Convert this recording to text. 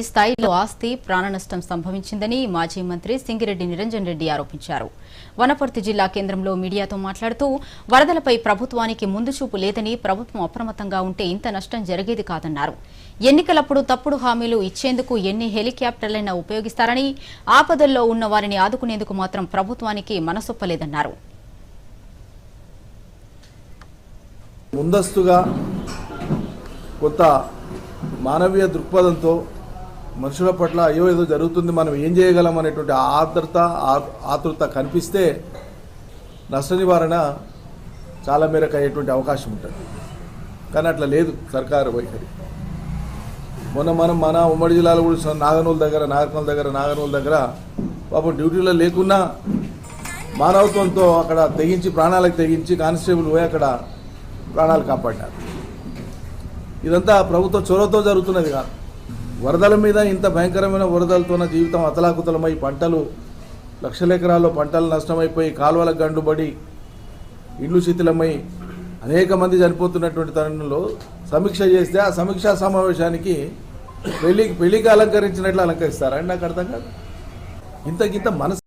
ఈ స్థాయిలో ఆస్తి ప్రాణ నష్టం సంభవించిందని మాజీ మంత్రి సింగిరెడ్డి నిరంజన్ రెడ్డి ఆరోపించారు. వనపర్తి జిల్లా కేంద్రంలో మీడియాతో మాట్లాడుతూ వరదలపై ప్రభుత్వానికి ముందు చూపు లేదని ప్రభుత్వం అప్రమత్తంగా ఉంటే ఇంత నష్టం జరిగేది కాదన్నారు. ఎన్నికలప్పుడు తప్పుడు హామీలు ఇచ్చేందుకు ఎన్ని హెలికాప్టర్లైనా ఉపయోగిస్తారని ఆపదల్లో ఉన్న వారిని ఆదుకునేందుకు మాత్రం ప్రభుత్వానికి మనసొప్పలేదన్నారు. ముందస్తుగా మానవీయ దృక్పథంతో మనుషుల పట్ల అయ్యో ఏదో జరుగుతుంది మనం ఏం చేయగలం అనేటువంటి ఆర్ద్రత ఆతృత కనిపిస్తే నష్ట నివారణ చాలా మేరకు అయ్యేటువంటి అవకాశం ఉంటుంది. కానీ అట్లా లేదు సర్కారు వైఖరి. మొన్న మనం మన ఉమ్మడి జిల్లాలో కూడా చూసాం నాగనూలు దగ్గర నాగర్కల్ దగ్గర నాగనూలు దగ్గర పాపం డ్యూటీలో లేకున్నా మానవత్వంతో అక్కడ తెగించి ప్రాణాలకు తెగించి కానిస్టేబుల్ పోయి అక్కడ ప్రాణాలు కాపాడినారు. ఇదంతా ప్రభుత్వ చొరవతో జరుగుతున్నది కాదు. వరదల మీద ఇంత భయంకరమైన వరదలతో జీవితం అతలాకుతలమై పంటలు లక్షల ఎకరాల్లో పంటలు నష్టమైపోయి కాలువల గండుబడి ఇళ్ళు శిథిలమై అనేక మంది చనిపోతున్నటువంటి తరుణంలో సమీక్ష చేస్తే ఆ సమీక్షా సమావేశానికి పెళ్ళికి పెళ్ళికి అలంకరించినట్లు అలంకరిస్తారని నాకు అర్థం కాదు. ఇంతకింత మనసు